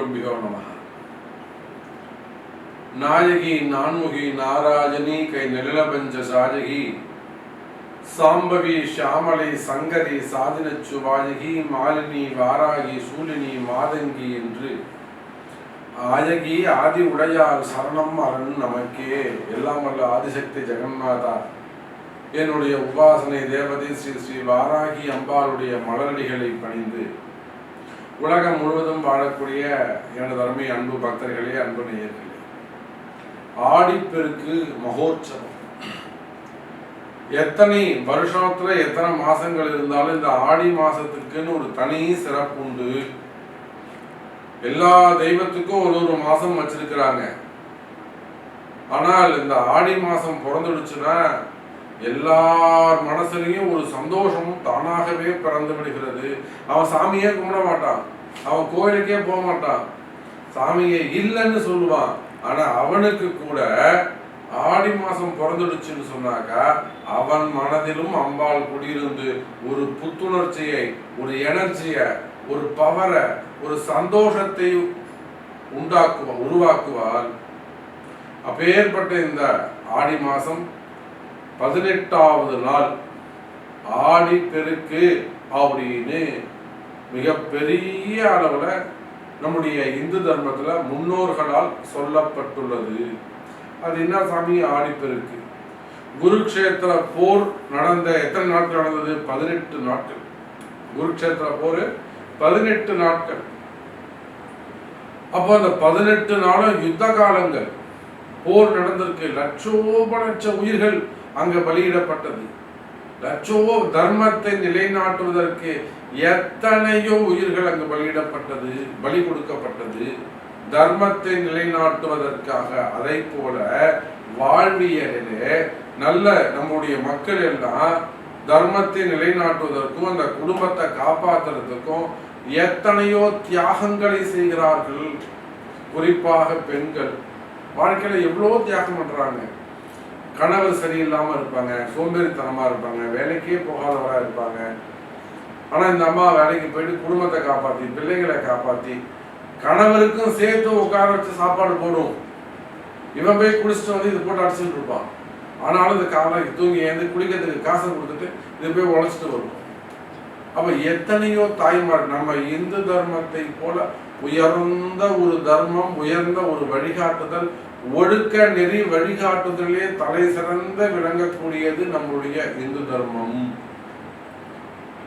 குருபியோ நம நாயகி நான்முகி நாராஜனி கை நிழலபஞ்ச சாஜகி சாம்பவி ஷியாமலை சங்கரி சாதினச்சு வாயகி மாலினி வாராகி சூலினி மாதங்கி என்று ஆயகி ஆதி உடையார் சரணம் அரண் நமக்கே. எல்லாம் வல்ல ஆதிசக்தி ஜெகநாதா என்னுடைய உபாசனை தேவதை ஸ்ரீ ஸ்ரீ வாராகி அம்பாளுடைய மலரடிகளை பணிந்து உலகம் முழுவதும் வாழக்கூடிய எனது அருமை அன்பு பக்தர்களே அன்பு நேயர்களே. ஆடிப்பெருக்கு மகோற்சவம். எத்தனை வருஷத்துல எத்தனை மாசங்கள் இருந்தாலும் இந்த ஆடி மாசத்துக்குன்னு ஒரு தனி சிறப்பு உண்டு. எல்லா தெய்வத்துக்கும் ஒரு ஒரு மாசம் வச்சிருக்கிறாங்க. ஆனால் இந்த ஆடி மாசம் பிறந்துடுச்சுன்னா எல்லார் மனசுலயும் ஒரு சந்தோஷமும் தானாகவே பிறந்து விடுகிறது. அவன் சாமியே கும்பிட மாட்டான். அவன் கோயிலுக்கே போக மாட்டான் சாமியே இல்லைன்னு சொல்லுவான். ஆனா அவனுக்கு கூட ஆடி மாசம் பிறந்துடுச்சுன்னு சொன்னாக்கா அவன் மனதிலும் அம்பாள் குடியிருந்து ஒரு புத்துணர்ச்சியை ஒரு எனர்ஜியை ஒரு பவரை ஒரு சந்தோஷத்தை உண்டாக்குவா உருவாக்குவாள். அப்பேற்பட்ட இந்த ஆடி மாசம் பதினெட்டாவது நாள். ஆடி பெருக்கு அப்படின்னு மிகப்பெரிய அளவுல நம்முடைய இந்து தர்மத்துல முன்னோர்களால் சொல்லப்பட்டுள்ளது. அது என்ன சாமி? ஆடிப்பெருக்கு. குருக்ஷேத்திர போர் நடந்த எத்தனை நாட்கள் நடந்தது? பதினெட்டு நாட்கள். குருக்ஷேத்திர போர் பதினெட்டு நாட்கள். அப்போ அந்த பதினெட்டு நாளும் யுத்த காலங்கள். போர் நடந்திருக்கு. லட்சோப லட்ச உயிர்கள் அங்கே பலியிடப்பட்டது. லட்சோ தர்மத்தை நிலைநாட்டுவதற்கு எத்தனையோ உயிர்கள் அங்கு பலியிடப்பட்டது பலி கொடுக்கப்பட்டது. தர்மத்தை நிலைநாட்டுவதற்காக அதை போல வாழ்வியலிலே நல்ல நம்முடைய மக்கள் எல்லாம் தர்மத்தை நிலைநாட்டுவதற்கும் அந்த குடும்பத்தை காப்பாற்றுறதுக்கும் எத்தனையோ தியாகங்களை செய்கிறார்கள். குறிப்பாக பெண்கள். வாழ்க்கையில் எவ்வளோ தியாகம் பண்ணுறாங்க கணவர் சரியில்லாமல் இருப்பாங்க சோம்பேறித்தனமாக இருப்பாங்க வேலைக்கே போகாதவராக இருப்பாங்க. ஆனா இந்த அம்மா வேலைக்கு போயிட்டு குடும்பத்தை காப்பாத்தி பிள்ளைகளை காப்பாத்தி கணவருக்கும் சேர்த்து உட்கார வச்சு சாப்பாடு போடும். இவன் போய் குடிச்சிட்டு வந்து இது போட்டு அடிச்சுட்டு இருப்பான். ஆனாலும் இந்த காலை தூங்கி ஏந்து குடிக்கிறதுக்கு காசை கொடுத்துட்டு இது போய் உழைச்சிட்டு வரும் அப்ப எத்தனையோ தாய்மார் நம்ம இந்து தர்மத்தை போல உயர்ந்த ஒரு தர்மம் உயர்ந்த ஒரு வழிகாட்டுதல் ஒழுக்க நெறி வழிகாட்டுதலே தலை சிறந்த விளங்கக்கூடியது நம்முடைய இந்து தர்மம்.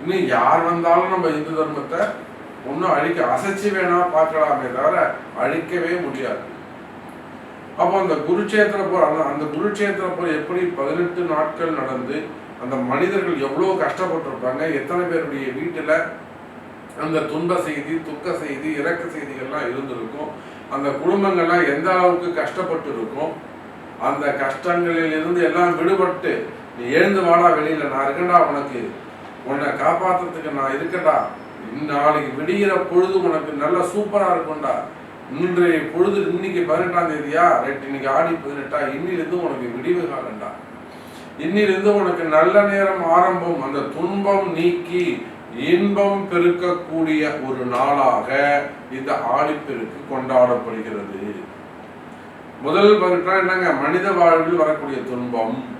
இன்னும் யார் வந்தாலும் நம்ம இந்து தர்மத்தை ஒன்றும் அழிக்க அசைச்சு வேணா பார்க்கலாமே தவிர அழிக்கவே முடியாது. அப்போ அந்த குருட்சேத்திர போர் அந்த அந்த குருட்சேத்திர போர் எப்படி பதினெட்டு நாட்கள் நடந்து அந்த மனிதர்கள் எவ்வளோ கஷ்டப்பட்டிருப்பாங்க எத்தனை பேருடைய வீட்டில் அந்த துன்ப செய்தி துக்க செய்தி இறக்க செய்திகள்லாம் இருந்திருக்கும் அந்த குடும்பங்கள்லாம் எந்த அளவுக்கு கஷ்டப்பட்டு இருக்கும் அந்த கஷ்டங்களில் இருந்து எல்லாம் விடுபட்டு நீ எழுந்து வாடா வெளியில நான் இருக்கேன்டா உனக்கு. உன்னை காப்பாத்துறதுக்கு நான் இருக்கேன்டா. நாளைக்கு விடிகிற பொழுது உனக்கு நல்லா சூப்பரா இருக்கும்டா. இன்றைய பொழுது இன்னைக்கு பதினெட்டாம் தேதியா? ரைட் இன்னைக்கு ஆடி பதினெட்டா? இன்னிலிருந்து உனக்கு விடிவு காலண்டா இன்னிலிருந்து உனக்கு நல்ல நேரம் ஆரம்பம். அந்த துன்பம் நீக்கி இன்பம் பெருக்கக்கூடிய ஒரு நாளாக இந்த ஆடிப்பெருக்கு கொண்டாடப்படுகிறது. முதல் பதினெட்டா என்னங்க? மனித வாழ்வில் வரக்கூடிய துன்பம்.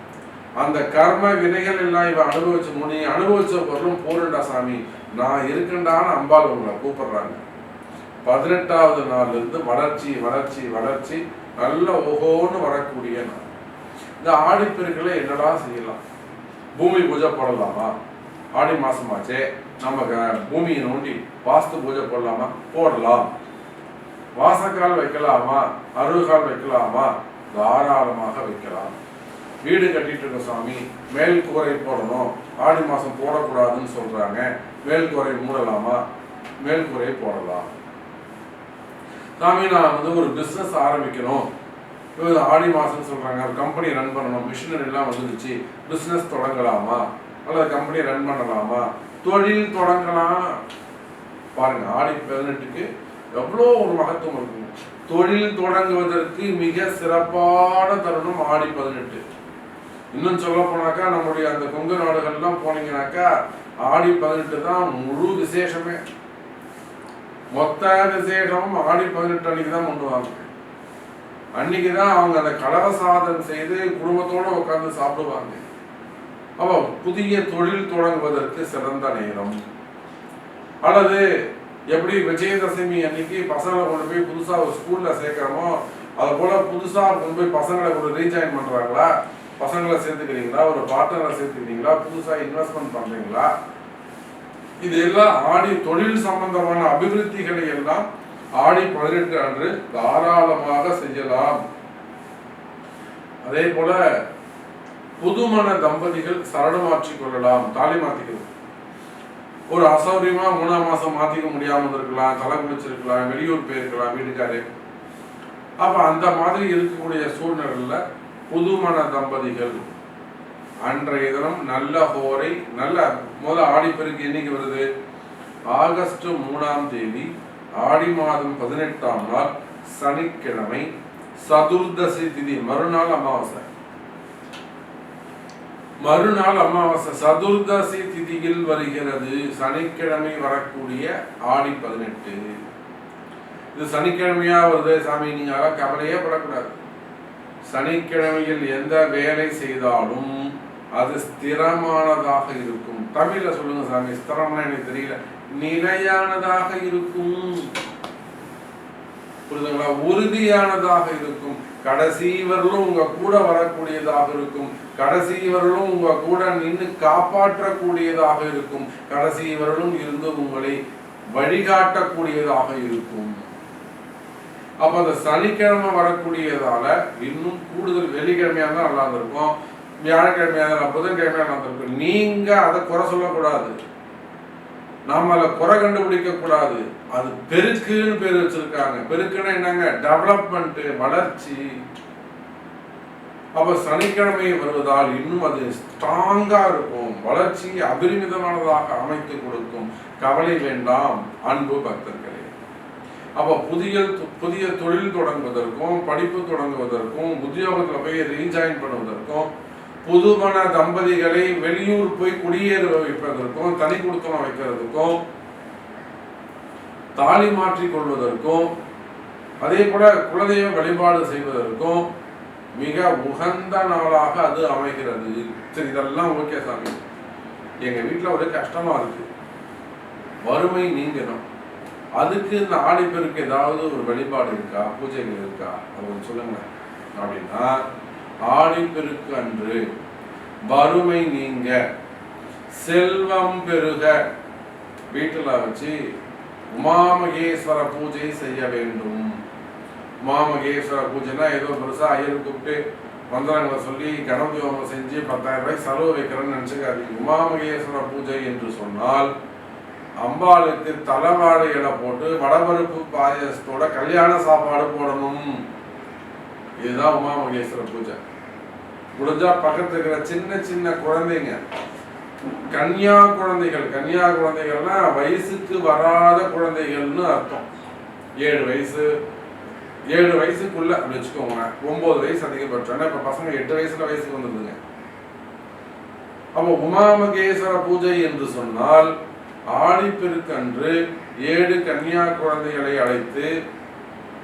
அந்த கர்ம வினைகள் எல்லாம் இவன் அனுபவிச்ச முனி அனுபவிச்ச பொருளும் போருண்டா சாமி. நான் இருக்கண்டான்னு அம்பாள் உங்களை கூப்பிடுறாங்க. பதினெட்டாவது நாள்ல இருந்து வளர்ச்சி வளர்ச்சி வளர்ச்சி நல்ல ஓஹோன்னு வரக்கூடிய நாள். இந்த ஆடிப்பெருக்களை என்னடா செய்யலாம்? பூமி பூஜை போடலாமா? ஆடி மாசமாச்சே நம்ம பூமியை நோண்டி வாஸ்து பூஜை போடலாமா? போடலாம். வாசக்கால் வைக்கலாமா? அருகால் வைக்கலாமா? தாராளமாக வைக்கலாம். வீடு கட்டிட்டு இருக்க சாமி மேல் கூரை போடணும் ஆடி மாசம் போடக்கூடாதுன்னு சொல்றாங்க. மேல் கூரை மூடலாமா? மேல் கூரையை போடலாம். சாமி நான் வந்து ஒரு பிஸ்னஸ் ஆரம்பிக்கணும். இது ஆடி மாதம்னு சொல்றாங்க. ஒரு கம்பெனி ரன் பண்ணணும். மிஷினரி எல்லாம் வந்துடுச்சு பிஸ்னஸ் தொடங்கலாமா? அல்லது கம்பெனி ரன் பண்ணலாமா? தொழில் தொடங்கலாம். பாருங்க ஆடி பதினெட்டுக்கு எவ்வளோ ஒரு மகத்துவம் இருக்கும். தொழில் தொடங்குவதற்கு மிக சிறப்பான தருணம் ஆடி பதினெட்டு. இன்னும் சொல்ல போனாக்கா நம்முடைய அந்த கொங்கு நாடுகள்லாம் போனீங்கனாக்கா ஆடி பதினெட்டு தான் முழு விசேஷமே. மொத்த விசேஷமும் ஆடி பதினெட்டு அன்னைக்கு தான் பண்ணுவாங்க அன்னைக்கு தான் அவங்க அந்த கலவ சாதம் செய்து குடும்பத்தோட உட்காந்து சாப்பிடுவாங்க. அப்போ புதிய தொழில் தொடங்குவதற்கு சிறந்த நேரம். அல்லது எப்படி விஜயதசமி அன்னைக்கு பசங்களை கொண்டு போய் புதுசாக ஒரு ஸ்கூலில் சேர்க்குறோமோ அது போல புதுசாக கொண்டு போய் பசங்களை ஒரு ரீஜாயின் பண்றாங்களா? பசங்களை சேர்த்துக்கிறீங்களா? ஒரு பார்ட்னரை சேர்த்துக்கிறீங்களா? புதுசா இன்வெஸ்ட்மெண்ட் பண்ணுறீங்களா இது எல்லாம் ஆடி தொழில் சம்பந்தமான அபிவிருத்திகளை எல்லாம் ஆடி பதினெட்டு அன்று தாராளமாக செய்யலாம். அதே போல புதுமண தம்பதிகள் சரணமாற்றிக் கொள்ளலாம். தாலி மாத்திக்கிறது ஒரு அசௌரியமா மூணாம் மாசம் மாத்திக்க முடியாமல் இருக்கலாம் தலை குளிச்சிருக்கலாம். வெளியூர் போயிருக்கலாம். வீட்டுக்காரே. அப்ப அந்த மாதிரி இருக்கக்கூடிய சூழ்நிலையில புதுமண தம்பதிகள். அன்றைய தினம் நல்ல ஹோரை நல்ல முதல் ஆடிப்பெருக்கு என்னைக்கு வருது? ஆகஸ்ட் மூணாம் தேதி ஆடி மாதம் பதினெட்டாம் நாள் சனிக்கிழமை சதுர்தசி திதி மறுநாள் அமாவாசை. மறுநாள் அமாவாசை சதுர்தசி திதியில் வருகிறது. சனிக்கிழமை வரக்கூடிய ஆடி பதினெட்டு. இது சனிக்கிழமையா வருது? சாமி நீங்க கவலையே படக்கூடாது. சனிக்கிழமையில் எந்த வேலை செய்தாலும் அது ஸ்திரமானதாக இருக்கும். தமிழ்ல சொல்லுங்க சாமி ஸ்திரம்னா எனக்கு தெரியல. நிலையானதாக இருக்கும். புரியுதுங்களா? உறுதியானதாக இருக்கும். கடைசி வரலும் உங்க கூட வரக்கூடியதாக இருக்கும். கடைசி வரலும் உங்க கூட நின்று காப்பாற்றக்கூடியதாக இருக்கும். கடைசி வரலும் இருந்து உங்களை வழிகாட்டக்கூடியதாக இருக்கும். அப்ப அந்த சனிக்கிழமை வரக்கூடியதால இன்னும் கூடுதல் வெள்ளிக்கிழமையா தான் நல்லா இருந்திருக்கும் வியாழக்கிழமையா தான் புதன்கிழமையா நல்லா நீங்க அதை குறை சொல்லக்கூடாது. நாம அதை குறை கண்டுபிடிக்க கூடாது அது பெருக்குன்னு பேர் வச்சிருக்காங்க. பெருக்குன்னா என்னங்க? டெவலப்மெண்ட் வளர்ச்சி. அப்ப சனிக்கிழமை வருவதால் இன்னும் அது ஸ்ட்ராங்கா இருக்கும். வளர்ச்சி அபரிமிதமானதாக அமைத்து கொடுக்கும். கவலை வேண்டாம் அன்பு பக்தர்களே. அப்ப புதிய புதிய தொழில் தொடங்குவதற்கும் படிப்பு தொடங்குவதற்கும் உத்தியோகத்தில் போய் ரீஜாயின் பண்ணுவதற்கும் புதுமண தம்பதிகளை வெளியூர் போய் குடியேற வைப்பதற்கும் தனி கொடுத்தனம் வைக்கிறதுக்கும் தாலி மாற்றி கொள்வதற்கும் அதே போல குலதெய்வ வழிபாடு செய்வதற்கும் மிக உகந்த நாளாக அது அமைகிறது. சரி இதெல்லாம் ஓகே சாமி. எங்க வீட்டில் ஒரு கஷ்டமா இருக்கு. வறுமை நீங்கணும். அதுக்கு இந்த ஆடிப்பெருக்கு ஏதாவது ஒரு வழிபாடு இருக்கா? பூஜைகள் இருக்கா? அவங்க சொல்லுங்க அப்படின்னா ஆடிப்பெருக்கு அன்று வறுமை நீங்க செல்வம் பெருக. வீட்டுல வச்சு உமாமகேஸ்வர பூஜை செய்ய வேண்டும். உமாமகேஸ்வர பூஜைனா ஏதோ பெருசா ஐயர் கூப்பிட்டு மந்திரங்களை சொல்லி கணபதி ஹோமம் செஞ்சு பத்தாயிரம் ரூபாய் செலவு வைக்கிறேன்னு நினைச்சுக்காதீங்க. உமாமகேஸ்வர பூஜை என்று சொன்னால் அம்பாளுக்கு தலைவாழை இலை போட்டு வடபருப்பு பாயசத்தோட கல்யாண சாப்பாடு போடணும். இதுதான் உமா மகேஸ்வர பூஜை. முடிஞ்சா பக்கத்துல இருக்கிற சின்ன சின்ன குழந்தைங்க கன்னியா குழந்தைகள் கன்னியா குழந்தைகள்னா வயசுக்கு வராத குழந்தைகள்னு அர்த்தம். ஏழு வயசு ஏழு வயசுக்குள்ள அப்படி வச்சுக்கோங்க ஒன்பது வயசு அதிகபட்சம் இப்ப பசங்க எட்டு வயசுல வயசுக்கு வந்துருந்தீங்க அப்போ உமாமகேஸ்வர பூஜை என்று சொன்னால் ஆடிப்பெருக்கன்று ஏழு கன்னியா குழந்தைகளை அழைத்து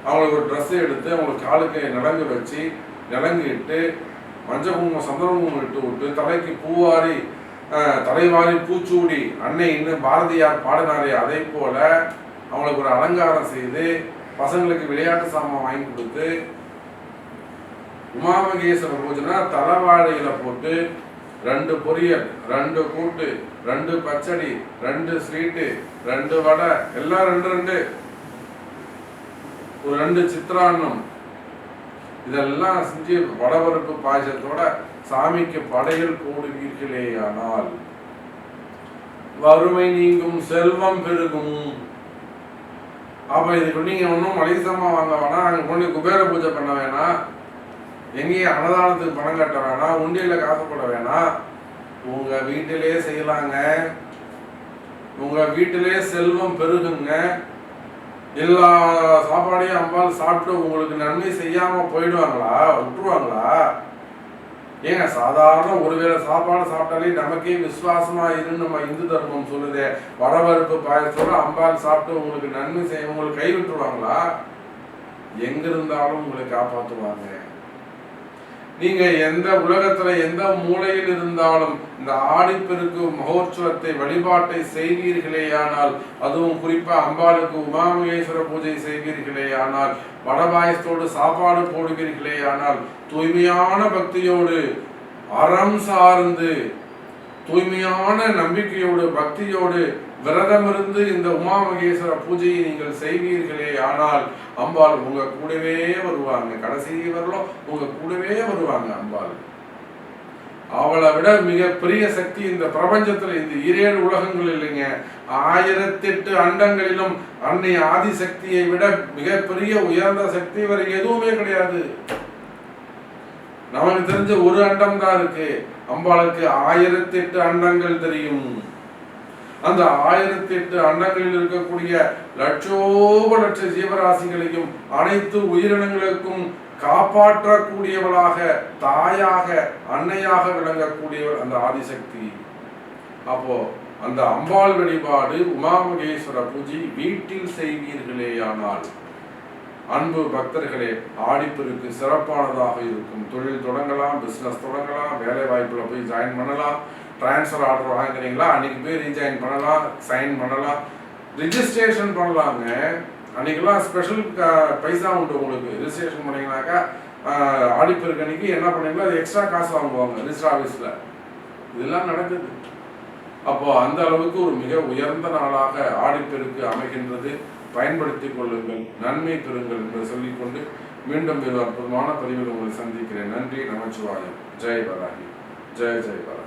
அவங்களுக்கு ஒரு ட்ரெஸ் எடுத்து அவங்களுக்கு காலுக்கு நலங்கு வச்சு நலங்கு இட்டு மஞ்சள் குங்குமம் சந்திர குங்குமம் இட்டு விட்டு தலைக்கு பூவாரி தலைவாரி பூச்சூடி அன்னை இன்னும் பாரதியார் பாடினாரே அதே போல அவங்களுக்கு ஒரு அலங்காரம் செய்து பசங்களுக்கு விளையாட்டு சாமான் வாங்கி கொடுத்து உமாமகேஸ்வர பூஜைனா தலைவாழையில போட்டு ரெண்டு பொரியல் ரெண்டு கூட்டு ரெண்டு பச்சடி ரெண்டு ஸ்வீட்டு ரெண்டு வடை எல்லாம் ரெண்டு ரெண்டு. ஒரு ரெண்டு சித்திரான்னம். இதெல்லாம் செஞ்சு வடபருப்பு பாயசத்தோட சாமிக்கு படையல் போடுவீர்களேயானால் வறுமை நீங்கும் செல்வம் பெருகும். அப்ப இதுக்கு நீங்க ஒன்றும் மளிகை சாமான் வாங்க வேணாம் அங்க கொண்டு குபேர பூஜை பண்ண வேணாம். எங்கேயும் அன்னதானத்துக்கு பணம் கட்ட வேணாம் உண்டியில் காசு போட வேணாம். உங்க வீட்டிலே செய்யலாங்க. உங்க வீட்டிலே செல்வம் பெருகுங்க. எல்லா சாப்பாடையும் அம்பாள் சாப்பிட்டு உங்களுக்கு நன்மை செய்யாம போயிடுவாங்களா? விட்டுருவாங்களா? ஏங்க சாதாரண ஒருவேளை சாப்பாடு சாப்பிட்டாலே நமக்கே விசுவாசமா இருந்து நம்ம இந்து தர்மம் சொல்லுதே. வடவருப்பு பாயசத்தோட அம்பாள் சாப்பிட்டு உங்களுக்கு நன்மை செய்ய உங்களுக்கு கை விட்டுருவாங்களா? எங்க இருந்தாலும் உங்களை காப்பாற்றுவாங்க. நீங்க எந்த உலகத்துல எந்த மூலையில் இருந்தாலும் இந்த ஆடிப்பெருக்கு மகோற்சவத்தை வழிபாட்டை செய்வீர்களேயானால் அதுவும் குறிப்பா அம்பாளுக்கு உமாமகேஸ்வர பூஜை செய்வீர்களேயானால் வடபாயசத்தோடு சாப்பாடு போடுவீர்களேயானால் தூய்மையான பக்தியோடு அறம் சார்ந்து தூய்மையான நம்பிக்கையோடு பக்தியோடு விரதமிருந்து இந்த உமா மகேஸ்வர பூஜையை நீங்கள் செய்வீர்களே ஆனால் அம்பாள் உங்க கூடவே வருவாங்க. கடைசி வரலும் உங்க கூடவே வருவாங்க அம்பாள். அவளை விட மிகப்பெரிய சக்தி இந்த பிரபஞ்சத்துல இந்த இரேழு உலகங்கள் இல்லைங்க. ஆயிரத்தெட்டு அண்டங்களிலும் அன்னை ஆதிசக்தியை விட மிகப்பெரிய உயர்ந்த சக்தி வரை எதுவுமே கிடையாது. நமக்கு தெரிஞ்ச ஒரு அண்டம் தான் இருக்கு. அம்பாளுக்கு ஆயிரத்தெட்டு அண்டங்கள் தெரியும். அந்த ஆயிரத்தி எட்டு அண்டங்களில் இருக்கக்கூடிய லட்சோப லட்ச ஜீவராசிகளையும் அனைத்து உயிரினங்களுக்கும் காப்பாற்றக்கூடியவளாக தாயாக அன்னையாக விளங்கக்கூடியவர் அந்த ஆதிசக்தி. அப்போ அந்த அம்பாள் வழிபாடு உமாமகேஸ்வர பூஜை வீட்டில் செய்வீர்களேயானால் அன்பு பக்தர்களே ஆடிப்பெருக்கு சிறப்பானதாக இருக்கும். தொழில் தொடங்கலாம் பிஸ்னஸ் தொடங்கலாம் வேலை வாய்ப்பில் போய் ஜாயின் பண்ணலாம். ட்ரான்ஸ்ஃபர் ஆர்டர் வாங்குறீங்களா அன்னைக்கு போய் ரீஜாயின் பண்ணலாம் சைன் பண்ணலாம். ரிஜிஸ்ட்ரேஷன் பண்ணலாங்க. அன்னைக்கெல்லாம் ஸ்பெஷல் பைசா உண்டு உங்களுக்கு. ரிஜிஸ்ட்ரேஷன் பண்ணீங்கன்னாக்கா ஆடிப்பெருக்கு அன்னைக்கு என்ன பண்ணீங்களோ அது எக்ஸ்ட்ரா காசு வாங்குவாங்க ரிஜிஸ்டர் ஆஃபீஸில் இதெல்லாம் நடக்குது. அப்போ அந்த அளவுக்கு ஒரு மிக உயர்ந்த நாளாக ஆடிப்பெருக்கு அமைகின்றது. பயன்படுத்திக் கொள்ளுங்கள். நன்மை பெறுங்கள் என்று சொல்லிக்கொண்டு மீண்டும் ஒரு அற்புதமான பதிவில் உங்களை சந்திக்கிறேன். நன்றி நமச்சிவாயம். ஜெய் பராகி ஜெய் ஜெய் பராகி